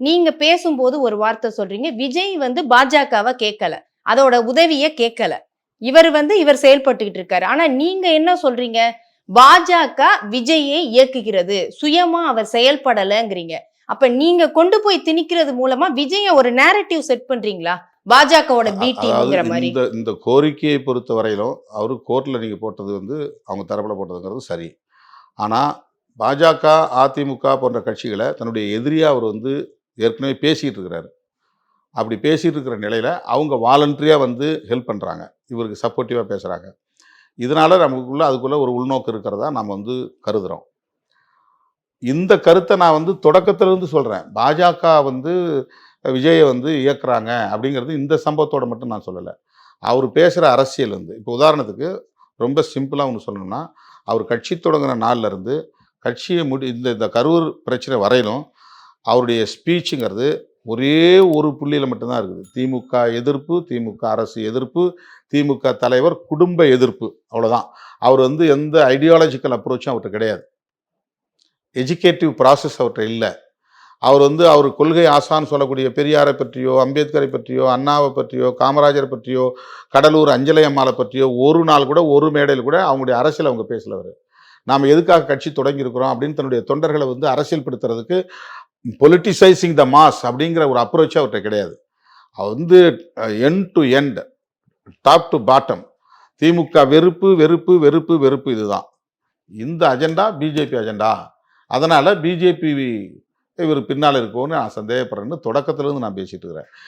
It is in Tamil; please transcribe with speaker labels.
Speaker 1: நீங்க பேசும்போது ஒரு வார்த்தை சொல்றீங்க. விஜய் வந்து பாஜகவை கேட்கல அதோட உதவிய கேட்கல இவர் வந்து இவர் செயல்பட்டுக்கிட்டு இருக்காரு. ஆனா நீங்க என்ன சொல்றீங்க? பாஜக விஜயை இயக்குகிறது. சுயமா அவர் செயல்படலைங்கிறீங்க. அப்ப நீங்க கொண்டு போய் திணிக்கிறது மூலமா விஜய ஒரு நேரட்டிவ் செட் பண்றீங்களா? பாஜகவோட பி டீம்ங்கிற மாதிரி
Speaker 2: இந்த இந்த கோரிக்கையை பொறுத்த வரையிலும் அவர் கோர்ட்டில் நீங்கள் போட்டது வந்து அவங்க தரப்பில் போட்டதுங்கிறது சரி. ஆனால் பாஜக அதிமுக போன்ற கட்சிகளை தன்னுடைய எதிரியாக அவர் வந்து ஏற்கனவே பேசிகிட்டு இருக்கிறாரு. அப்படி பேசிகிட்டு இருக்கிற நிலையில் அவங்க வாலண்டரியாக வந்து ஹெல்ப் பண்ணுறாங்க இவருக்கு சப்போர்ட்டிவாக பேசுகிறாங்க இதனால் நமக்குள்ளே அதுக்குள்ளே ஒரு உள்நோக்கு இருக்கிறதா நம்ம வந்து கருதுகிறோம் இந்த கருத்தை நான் வந்து தொடக்கத்திலிருந்து சொல்கிறேன் பாஜக வந்து விஜயை வந்து இயக்குறாங்க அப்படிங்கிறது இந்த சம்பவத்தோட மட்டும் நான் சொல்லலை. அவர் பேசுகிற அரசியல் வந்து இப்போ உதாரணத்துக்கு ரொம்ப சிம்பிளாக ஒன்று சொல்லணும்னா அவர் கட்சி தொடங்கின நாள்லேருந்து கட்சியை முடி இந்த இந்த கரூர் பிரச்சனை வரையிலும் அவருடைய ஸ்பீச்சுங்கிறது ஒரே ஒரு புள்ளியில் மட்டும்தான் இருக்குது. திமுக எதிர்ப்பு திமுக அரசு எதிர்ப்பு திமுக தலைவர் குடும்ப எதிர்ப்பு அவ்வளோதான் அவர் வந்து எந்த ஐடியாலஜிக்கல் அப்ரோச்சும் அவர்கிட்ட கிடையாது. எஜுகேட்டிவ் ப்ராசஸ் அவர்கிட்ட இல்லை. அவர் வந்து அவர் கொள்கை ஆசான்னு சொல்லக்கூடிய பெரியாரை பற்றியோ அம்பேத்கரை பற்றியோ அண்ணாவை பற்றியோ காமராஜரை பற்றியோ கடலூர் அஞ்சலை அம்மாளை பற்றியோ ஒரு நாள் கூட ஒரு மேடையில் கூட அவங்களுடைய அரசியல் அவங்க பேசலவர் நாம் எதுக்காக கட்சி தொடங்கியிருக்கிறோம் அப்படின்னு தன்னுடைய தொண்டர்களை வந்து அரசியல் படுத்துறதுக்கு பொலிட்டிசைசிங் த மாஸ் அப்படிங்கிற ஒரு அப்ரோச் அவர்கிட்ட கிடையாது. அவர் வந்து end to end top to bottom DMK வெறுப்பு வெறுப்பு வெறுப்பு வெறுப்பு இதுதான். இந்த அஜெண்டா பிஜேபி அஜெண்டா அதனால் பிஜேபி இவர் பின்னால் இருக்கோன்னு நான் சந்தேகப்படுறேன்னு தொடக்கத்திலேருந்து நான் பேசிகிட்டு இருக்கிறேன்.